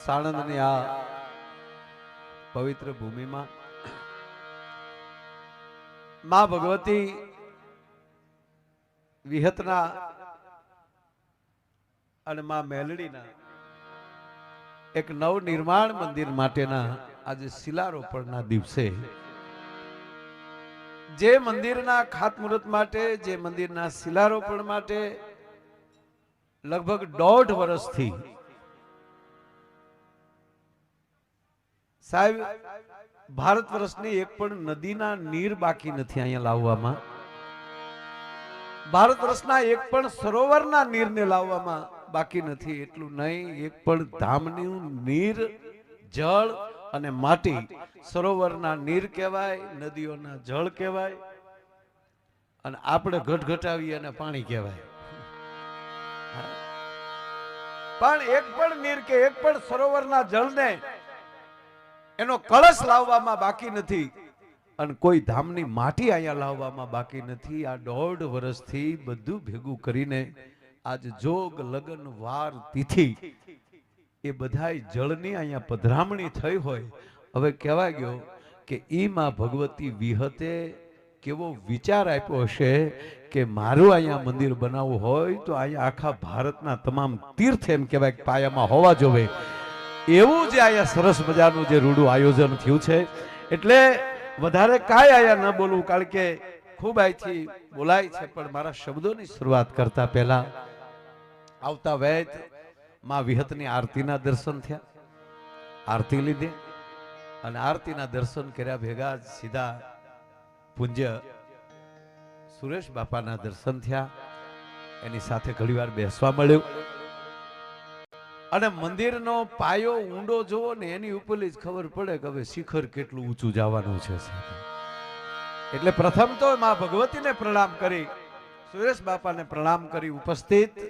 સાણંદની આ પવિત્ર ભૂમિમાં મા ભગવતી વિહતના અને મા મેલડીના એક નવ નિર્માણ મંદિર માટેના આજે શિલારોપણના દિવસે જે મંદિરના ખાતમુહૂર્ત માટે, જે મંદિરના શિલારોપણ માટે લગભગ દોઢ વર્ષથી સાહેબ, ભારત વર્ષની એક પણ નદીના નીર બાકી નથી અહીંયા લાવવામાં. ભારત વર્ષના એક પણ સરોવરના નીરને લાવવામાં બાકી નથી, એટલું નહીં, એક પણ ધામનું નીર, જળ અને માટી સરોવરના નીર કહેવાય, નદીઓના જળ કહેવાય, અને આપણે ઘટઘટાવી અને પાણી કહેવાય. પણ એક પણ નીર કે એક પણ સરોવરના જળને એનો કળશ લાવવામાં બાકી નથી. અને કોઈ ધામની માટી અહીંયા લાવવામાં બાકી નથી. આ દોઢ વર્ષથી બધું ભેગું કરીને આજ જોગ લગન વાર તિથિ એ બધાય જળની અહીંયા પધરામણી થઈ હોય. હવે કહેવાય ગયો કે ઈ માં ભગવતી વિહતે કેવો વિચાર આપ્યો હશે કે મારું અહીંયા મંદિર બનાવવું હોય તો અહીંયા આખા ભારતના તમામ તીર્થ એમ કહેવાય પાયામાં હોવા જોવે. એવું જે અહીંયા સરસ મજાનું જે રૂડું આયોજન થયું છે, એટલે વધારે કાંઈ અહીંયા ન બોલવું, કારણ કે ખૂબ અહીંથી બોલાય છે, પણ મારા શબ્દોની શરૂઆત કરતા પહેલા આવતા વૈતમાં વિહતની આરતીના દર્શન થયા. આરતી લીધી અને આરતીના દર્શન કર્યા ભેગા સીધા પૂજ્ય સુરેશ બાપાના દર્શન થયા. એની સાથે ઘણીવાર બેસવા મળ્યું. અને મંદિરનો પાયો ઊંડો જોવો ને એની ઉપરથી જ ખબર પડે કે હવે શિખર કેટલું ઊંચું જવાનું છે એટલે પ્રથમ તો મા ભગવતીને પ્રણામ કરી, સુરેશ બાપાને પ્રણામ કરી ઉપસ્થિત.